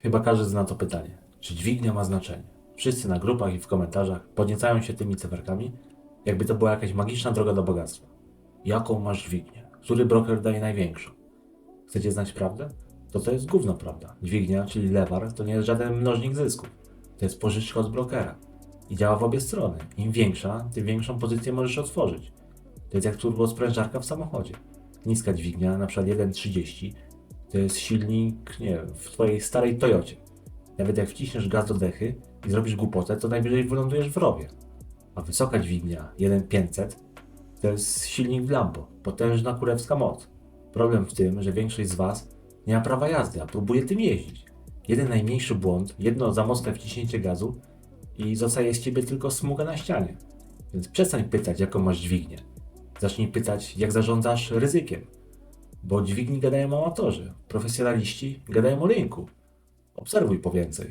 Chyba każdy zna to pytanie. Czy dźwignia ma znaczenie? Wszyscy na grupach i w komentarzach podniecają się tymi cyferkami, jakby to była jakaś magiczna droga do bogactwa. Jaką masz dźwignię? Który broker daje największą? Chcecie znać prawdę? To to jest gówno prawda. Dźwignia, czyli lewar, to nie jest żaden mnożnik zysków. To jest pożyczka od brokera. I działa w obie strony. Im większa, tym większą pozycję możesz otworzyć. To jest jak turbosprężarka w samochodzie. Niska dźwignia, przykład 1,30, to jest silnik, nie w twojej starej Toyocie. Nawet jak wciśniesz gaz do dechy i zrobisz głupotę, to najwyżej wylądujesz w rowie. A wysoka dźwignia, 1,500, to jest silnik w Lambo, potężna kurewska moc. Problem w tym, że większość z Was nie ma prawa jazdy, a próbuje tym jeździć. Jeden najmniejszy błąd, jedno za mocne wciśnięcie gazu i zostaje z Ciebie tylko smuga na ścianie. Więc przestań pytać, jaką masz dźwignię. Zacznij pytać, jak zarządzasz ryzykiem. Bo dźwigni gadają amatorzy, profesjonaliści gadają o rynku. Obserwuj po więcej.